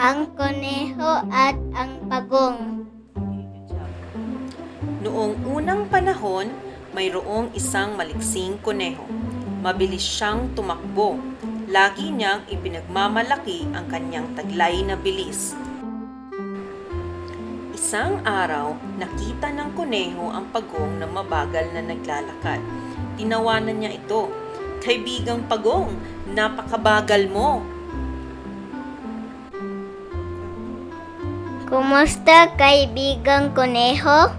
ang kuneho at ang pagong. Noong unang panahon, mayroong isang maliksing kuneho. Mabilis siyang tumakbo. Lagi niyang ipinagmamalaki ang kanyang taglay na bilis. Isang araw, nakita ng kuneho ang pagong na mabagal na naglalakad. Tinawanan niya ito. Kaibigang pagong, napakabagal mo. Kumusta kaibigang kuneho?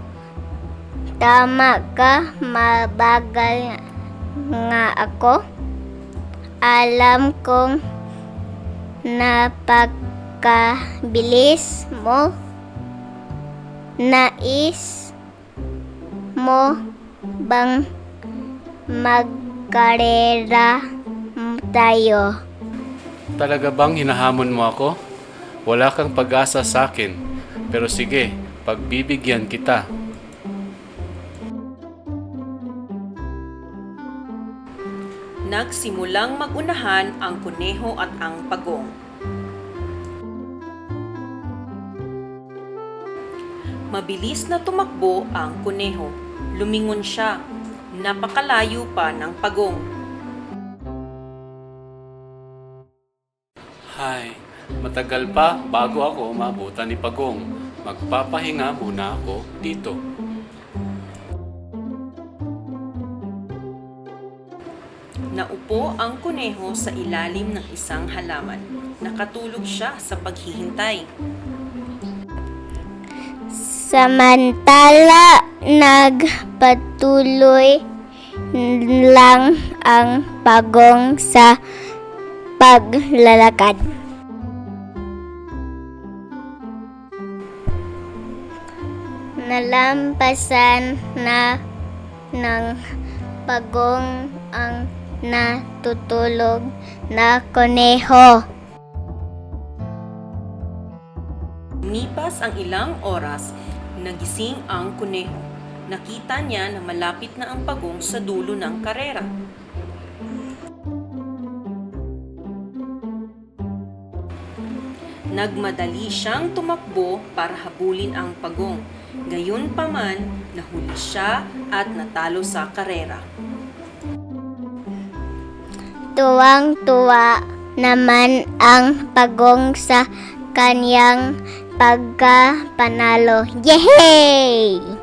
Tama ka, mabagal nga ako. Alam kong napakabilis mo. Nais mo bang magkarera tayo? Talaga bang hinahamon mo ako? Wala kang pag-asa sa akin. Pero sige, pagbibigyan kita. Nagsimulang magunahan ang kuneho at ang pagong. Mabilis na tumakbo ang kuneho. Lumingon siya. Napakalayo pa ng pagong. Hay, matagal pa bago ako mabutan ni Pagong. Magpapahinga muna ako dito. Naupo ang kuneho sa ilalim ng isang halaman. Nakatulog siya sa paghihintay. Samantala, nagpatuloy lang ang pagong sa paglalakad. Nalampasan na ng pagong ang natutulog na kuneho. Lumipas ang ilang oras, nagising ang kuneho. Nakita niya na malapit na ang pagong sa dulo ng karera. Nagmadali siyang tumakbo para habulin ang pagong. Gayunpaman, nahuli siya at natalo sa karera. Tuwang-tuwa naman ang pagong sa kanyang pagkapanalo. Yehey!